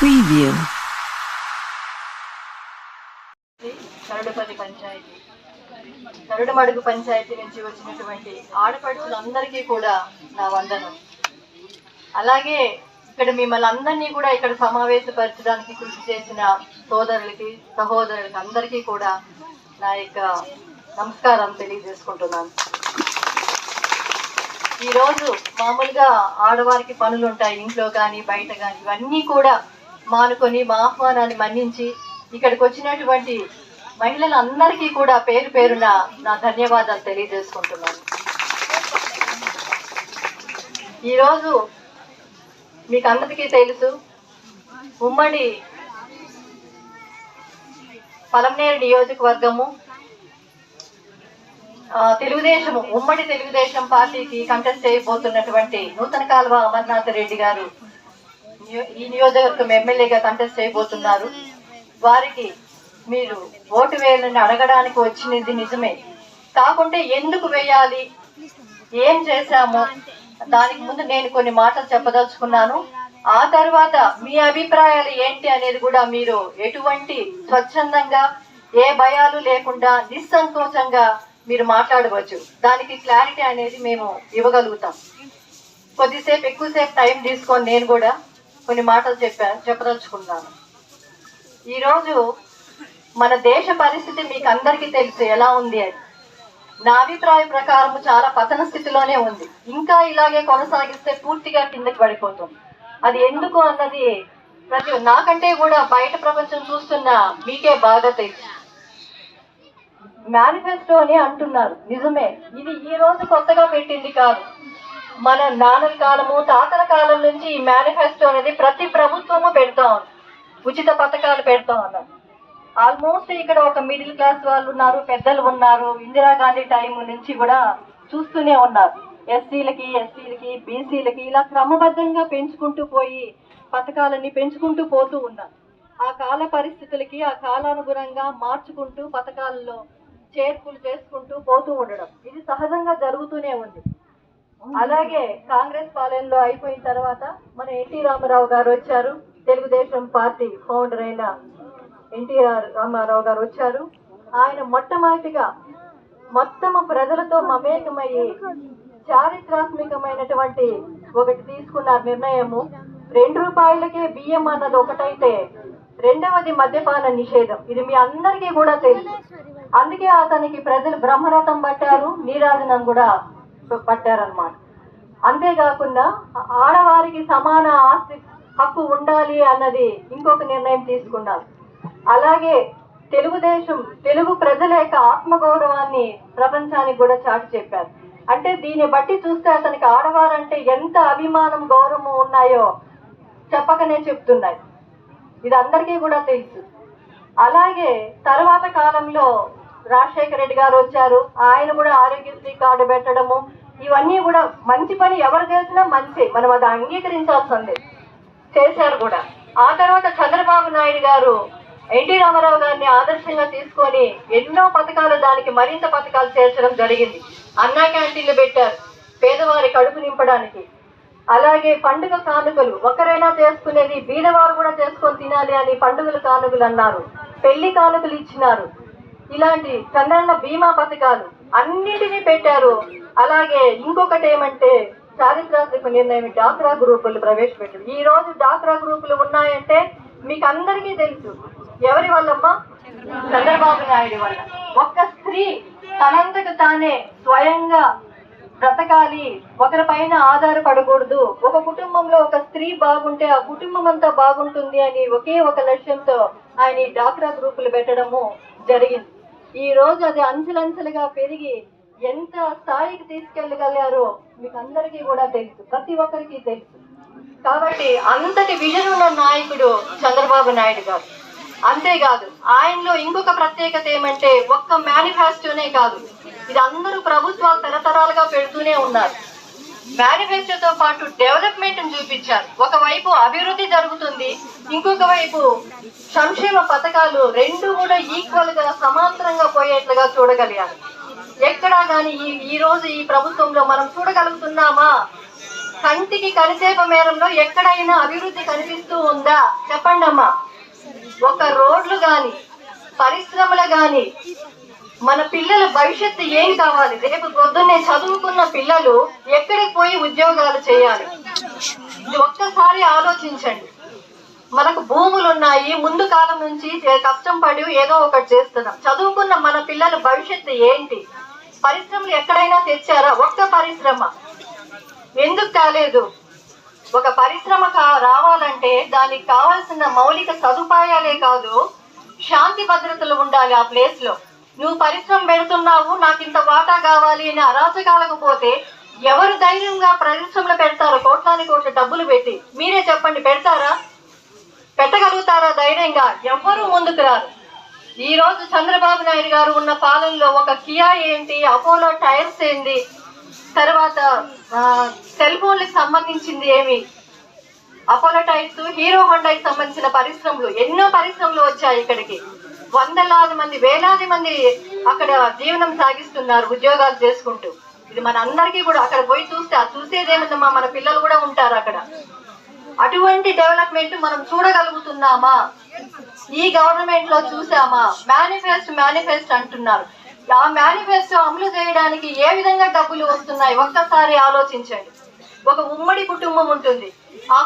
Preview. సరడుపల్లి panchayat. Panchayat నుంచి వచ్చినటువంటి ఆడపడుచులందరికీ కూడా నా వందనం. అలాగే ఇక్కడ మిమ్మల్ని అందరినీ కూడా ఇక్కడ సమావేశపరచడానికి కృషి చేసిన సోదరులకి సహోదరులకి అందరికీ కూడా నా యొక్క నమస్కారం తెలియజేసుకుంటున్నాను. ఈరోజు మామూలుగా ఆడవారికి పనులు ఉంటాయి ఇంట్లో కానీ బయట కానీ ఇవన్నీ కూడా మానుకొని మా ఆహ్వానాన్ని మన్నించి ఇక్కడికి వచ్చినటువంటి మహిళలందరికీ కూడా పేరు పేరున నా ధన్యవాదాలు తెలియజేసుకుంటున్నాను. ఈరోజు మీకు అందరికీ తెలుసు ఉమ్మడి పలమనేరు నియోజకవర్గము తెలుగుదేశం ఉమ్మడి తెలుగుదేశం పార్టీకి కంటెస్ట్ చేయబోతున్నటువంటి నూతన కాలువ అమర్నాథ్ రెడ్డి గారు ఈ నియోజకవర్గం ఎమ్మెల్యేగా కంటెస్ట్ చేయబోతున్నారు. వారికి మీరు ఓటు వేయాలని అడగడానికి వచ్చినది నిజమే. కాకుంటే ఎందుకు వేయాలి? ఏం చేశాము? దానికి ముందు నేను కొన్ని మాటలు చెప్పదలుచుకున్నాను. ఆ తర్వాత మీ అభిప్రాయాలు ఏంటి అనేది కూడా మీరు ఎటువంటి స్వచ్ఛందంగా ఏ భయాలు లేకుండా నిస్సంకోచంగా మీరు మాట్లాడవచ్చు. దానికి క్లారిటీ అనేది మేము ఇవ్వగలుగుతాం. కొద్దిసేపు ఎక్కువసేపు టైం తీసుకొని నేను కూడా కొన్ని మాటలు చెప్పా చెప్పదలుచుకున్నాను. ఈరోజు మన దేశ పరిస్థితి మీకు అందరికీ తెలుసు ఎలా ఉంది అని నా అభిప్రాయం ప్రకారం చాలా పతన స్థితిలోనే ఉంది. ఇంకా ఇలాగే కొనసాగిస్తే పూర్తిగా కిందకి పడిపోతుంది. అది ఎందుకు అన్నది ప్రతి నాకంటే కూడా బయట ప్రపంచం చూస్తున్న మీకే బాగా తెలుసు. మేనిఫెస్టో అని అంటున్నారు. నిజమే. ఇది ఈ రోజు కొత్తగా పెట్టింది కాదు. మన నాన్నల కాలము తాతల కాలం నుంచి ఈ మేనిఫెస్టో అనేది ప్రతి ప్రభుత్వము పెడతా. ఉంది ఉచిత పథకాలు పెడతా ఉన్నారు ఆల్మోస్ట్ ఇక్కడ ఒక మిడిల్ క్లాస్ వాళ్ళు ఉన్నారు పెద్దలు ఉన్నారు. ఇందిరాగాంధీ టైం నుంచి కూడా చూస్తూనే ఉన్నారు. ఎస్సీలకి ఎస్సీలకి బీసీలకి ఇలా క్రమబద్ధంగా పెంచుకుంటూ పోయి పథకాలన్నీ పెంచుకుంటూ పోతూ ఉన్నారు. ఆ కాల పరిస్థితులకి ఆ కాలానుగుణంగా మార్చుకుంటూ పథకాలలో చేర్పులు చేసుకుంటూ పోతూ ఉండడం. ఇది సహజంగా జరుగుతూనే ఉంది. అలాగే కాంగ్రెస్ పాలనలో అయిపోయిన తర్వాత మన ఎన్టీ రామారావు గారు వచ్చారు. తెలుగుదేశం పార్టీ ఫౌండర్ అయిన ఎన్టీఆర్ రామారావు గారు వచ్చారు. ఆయన మొట్టమొదటిగా మొత్తము ప్రజలతో మమేకమయ్యి చారిత్రాత్మకమైనటువంటి ఒకటి తీసుకున్న నిర్ణయము. రెండు రూపాయలకే బియ్యం అన్నది ఒకటైతే రెండవది మద్యపాన నిషేధం. ఇది మీ అందరికీ కూడా తెలుసు. అందుకే అతనికి ప్రజలు బ్రహ్మరథం పట్టారు. నీరాజనం కూడా పట్టారనమాట అంతేకాకుండా ఆడవారికి సమాన ఆస్తి హక్కు ఉండాలి అన్నది ఇంకొక నిర్ణయం తీసుకున్నారు. అలాగే తెలుగుదేశం తెలుగు ప్రజల యొక్క ఆత్మగౌరవాన్ని ప్రపంచానికి కూడా చాటి చెప్పారు. అంటే దీన్ని బట్టి చూస్తే అతనికి ఆడవారంటే ఎంత అభిమానం గౌరవం ఉన్నాయో చెప్పకనే చెప్తున్నాయి. ఇది అందరికీ కూడా తెలుసు. అలాగే తర్వాత కాలంలో రాజశేఖర రెడ్డి గారు వచ్చారు. ఆయన కూడా ఆరోగ్యశ్రీ కార్డు పెట్టడము ఇవన్నీ కూడా మంచి పని ఎవరు చేసినా మంచి. మనం అది అంగీకరించాల్సిందే. చేశారు కూడా. ఆ తర్వాత చంద్రబాబు నాయుడు గారు ఎన్టీ రామారావు గారిని ఆదర్శంగా తీసుకొని ఎన్నో పథకాలు దానికి మరింత పథకాలు చేర్చడం జరిగింది. అన్నా క్యాంటీన్లు పెట్టారు పేదవారి కడుపు నింపడానికి. అలాగే పండుగ కానుకలు ఒకరైనా చేసుకునేది బీదవారు కూడా చేసుకొని తినాలి అని పండుగల కానుకలు అన్నారు. పెళ్ళి కానుకలు ఇచ్చినారు. ఇలాంటి చంద్రన్న బీమా పథకాలు అన్నిటినీ పెట్టారు. అలాగే ఇంకొకటి ఏమంటే చారిత్రాత్మక నిర్ణయం డాక్రా గ్రూపులు ప్రవేశపెట్టారు. ఈ రోజు డాక్రా గ్రూపులు ఉన్నాయంటే మీకు అందరికీ తెలుసు. ఎవరి వల్లమ్మా? చంద్రబాబు నాయుడు వల్ల. ఒక్క స్త్రీ తనంతకు తానే స్వయంగా బ్రతకాలి. ఒకరి పైన ఆధారపడకూడదు. ఒక కుటుంబంలో ఒక స్త్రీ బాగుంటే ఆ కుటుంబం అంతా బాగుంటుంది అని ఒకే ఒక లక్ష్యంతో ఆయన ఈ డాక్రా గ్రూపులు పెట్టడము జరిగింది. ఈ రోజు అది అంచెలంచెలుగా పెరిగి ఎంత స్థాయికి తీసుకెళ్ళగలిగారో మీకు అందరికీ కూడా తెలుసు. ప్రతి ఒక్కరికి తెలుసు. కాబట్టి అంతటి విజన్ ఉన్న నాయకుడు చంద్రబాబు నాయుడు గారు. అంతేకాదు ఆయనలో ఇంకొక ప్రత్యేకత ఏమంటే ఒక్క మేనిఫెస్టోనే కాదు ఇది అందరూ ప్రభుత్వాలు తరతరాలుగా పెడుతూనే ఉన్నారు. మేనిఫెస్టోతో పాటు డెవలప్మెంట్ చూపించారు. ఒకవైపు అభివృద్ధి జరుగుతుంది ఇంకొక వైపు సంక్షేమ పథకాలు రెండు కూడా ఈక్వల్గా సమాంతరంగా పోయేట్లుగా చూడగలిగారు. ఎక్కడా గాని ఈ ఈ రోజు ఈ ప్రభుత్వంలో మనం చూడగలుగుతున్నామా? కంటికి కనిసేప మేరంలో ఎక్కడైనా అభివృద్ధి కనిపిస్తూ ఉందా? చెప్పండమ్మా. ఒక రోడ్లు గాని పరిశ్రమలు గాని మన పిల్లల భవిష్యత్తు ఏం కావాలి? రేపు పొద్దున్నే చదువుకున్న పిల్లలు ఎక్కడికి పోయి ఉద్యోగాలు చేయాలి? ఇది ఒక్కసారి ఆలోచించండి. మనకు భూములు ఉన్నాయి ముందు కాలం నుంచి కష్టం పడి ఏదో ఒకటి చేస్తున్నాం. చదువుకున్న మన పిల్లల భవిష్యత్తు ఏంటి? పరిశ్రమలు ఎక్కడైనా తెచ్చారా? ఒక్క పరిశ్రమ. ఎందుకు కాలేదు? ఒక పరిశ్రమ కా- రావాలంటే దానికి కావాల్సిన మౌలిక సదుపాయాలే కాదు శాంతి భద్రతలు ఉండాలి ఆ ప్లేస్లో నువ్వు పరిశ్రమ పెడుతున్నావు నాకు ఇంత వాటా కావాలి అని అరాచకాలకు పోతే ఎవరు ధైర్యంగా పరిశ్రమలు పెడతారు కోట్లాది కోట్ల డబ్బులు పెట్టి మీరే చెప్పండి పెడతారా? పెట్టగలుగుతారా ధైర్యంగా? ఎవ్వరూ ముందుకు రారు. ఈ రోజు చంద్రబాబు నాయుడు గారు ఉన్న పాలనలో ఒక కియా ఏంటి అపోలో టైర్స్ ఏంటి తర్వాత సెల్ ఫోన్లకు సంబంధించింది ఏమి? అపోలో టైర్స్ హీరో హోండాకి సంబంధించిన పరిశ్రమలు ఎన్నో పరిశ్రమలు వచ్చాయి ఇక్కడికి. వందలాది మంది వేలాది మంది అక్కడ జీవనం సాగిస్తున్నారు ఉద్యోగాలు చేసుకుంటూ. ఇది మన అందరికీ కూడా అక్కడ పోయి చూస్తే ఆ చూసేదేమన్నా మన పిల్లలు కూడా ఉంటారు అక్కడ. అటువంటి డెవలప్మెంట్ మనం చూడగలుగుతున్నామా? ఈ గవర్నమెంట్లో చూసామా? మేనిఫెస్టో మేనిఫెస్టో అంటున్నారు. ఆ మేనిఫెస్టో అమలు చేయడానికి ఏ విధంగా డబ్బులు వస్తున్నాయి? ఒక్కసారి ఆలోచించండి. ఒక ఉమ్మడి కుటుంబం ఉంటుంది. ఆ